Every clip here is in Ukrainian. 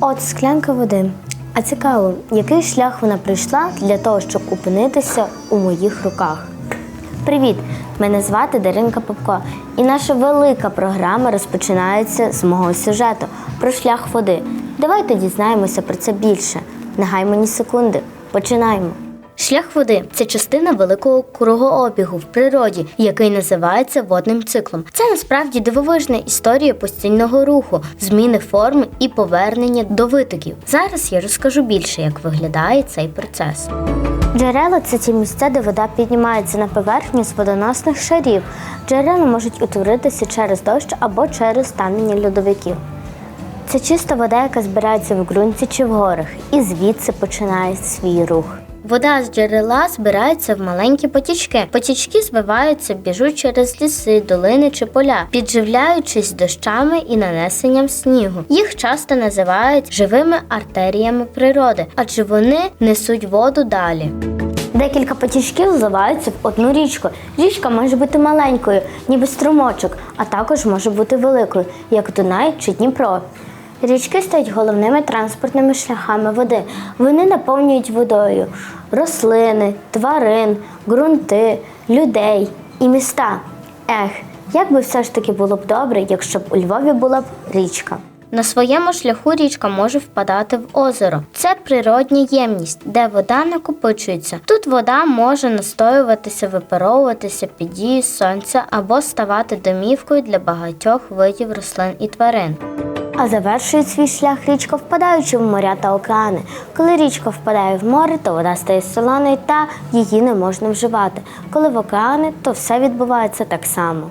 От склянка води. А цікаво, який шлях вона пройшла для того, щоб опинитися у моїх руках. Привіт! Мене звати Даринка Попко, і наша велика програма розпочинається з мого сюжету про шлях води. Давайте дізнаємося про це більше. Нехай мені секунди. Починаємо. Шлях води це частина великого кругообігу в природі, який називається водним циклом. Це насправді дивовижна історія постійного руху, зміни форми і повернення до витоків. Зараз я розкажу більше, як виглядає цей процес. Джерела це ті місця, де вода піднімається на поверхню з водоносних шарів. Джерела можуть утворитися через дощ або через танення льодовиків. Це чиста вода, яка збирається в ґрунті чи в горах, і звідси починає свій рух. Вода з джерела збирається в маленькі потічки. Потічки звиваються, біжуть через ліси, долини чи поля, підживляючись дощами і нанесенням снігу. Їх часто називають живими артеріями природи, адже вони несуть воду далі. Декілька потічків зливаються в одну річку. Річка може бути маленькою, ніби струмочок, а також може бути великою, як Дунай чи Дніпро. Річки стають головними транспортними шляхами води. Вони наповнюють водою рослини, тварин, ґрунти, людей і міста. Ех, як би все ж таки було б добре, якщо б у Львові була б річка. На своєму шляху річка може впадати в озеро. Це природня ємність, де вода накопичується. Тут вода може настоюватися, випаровуватися під дією сонця або ставати домівкою для багатьох видів рослин і тварин. А завершує свій шлях річка, впадаючи в моря та океани. Коли річка впадає в море, то вода стає солоною та її не можна вживати. Коли в океани, то все відбувається так само.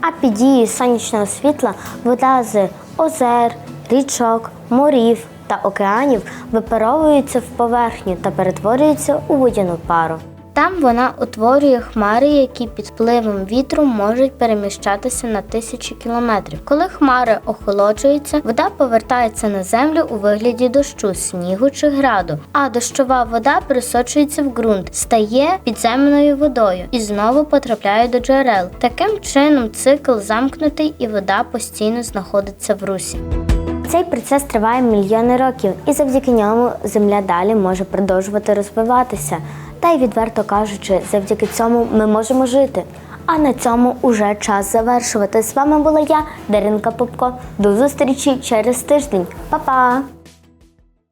А під дією сонячного світла вода з озер, річок, морів та океанів випаровується в поверхню та перетворюється у водяну пару. Там вона утворює хмари, які під впливом вітру можуть переміщатися на тисячі кілометрів. Коли хмари охолоджуються, вода повертається на землю у вигляді дощу, снігу чи граду, а дощова вода присочується в ґрунт, стає підземною водою і знову потрапляє до джерел. Таким чином цикл замкнутий і вода постійно знаходиться в русі. Цей процес триває мільйони років, і завдяки ньому земля далі може продовжувати розвиватися. Та й відверто кажучи, завдяки цьому ми можемо жити. А на цьому уже час завершувати. З вами була я, Даринка Попко. До зустрічі через тиждень. Па-па!